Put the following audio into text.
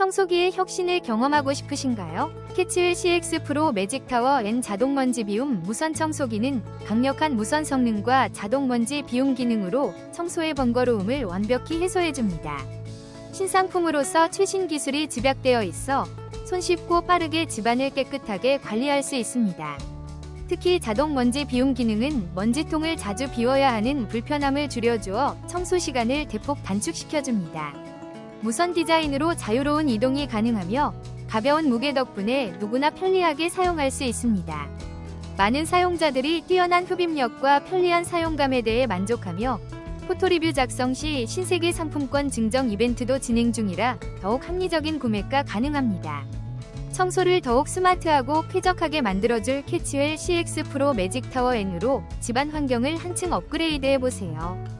청소기의 혁신을 경험하고 싶으신가요? 캐치웰 CX 프로 매직 타워 N 자동 먼지 비움 무선 청소기는 강력한 무선 성능과 자동 먼지 비움 기능으로 청소의 번거로움을 완벽히 해소해 줍니다. 신상품으로서 최신 기술이 집약되어 있어 손쉽고 빠르게 집안을 깨끗하게 관리할 수 있습니다. 특히 자동 먼지 비움 기능은 먼지통을 자주 비워야 하는 불편함을 줄여주어 청소 시간을 대폭 단축시켜줍니다. 무선 디자인으로 자유로운 이동이 가능하며 가벼운 무게 덕분에 누구나 편리하게 사용할 수 있습니다. 많은 사용자들이 뛰어난 흡입력과 편리한 사용감에 대해 만족하며 포토리뷰 작성 시 신세계 상품권 증정 이벤트도 진행 중이라 더욱 합리적인 구매가 가능합니다. 청소를 더욱 스마트하고 쾌적하게 만들어줄 캐치웰 CX 프로 매직 타워 N으로 집안 환경을 한층 업그레이드 해보세요.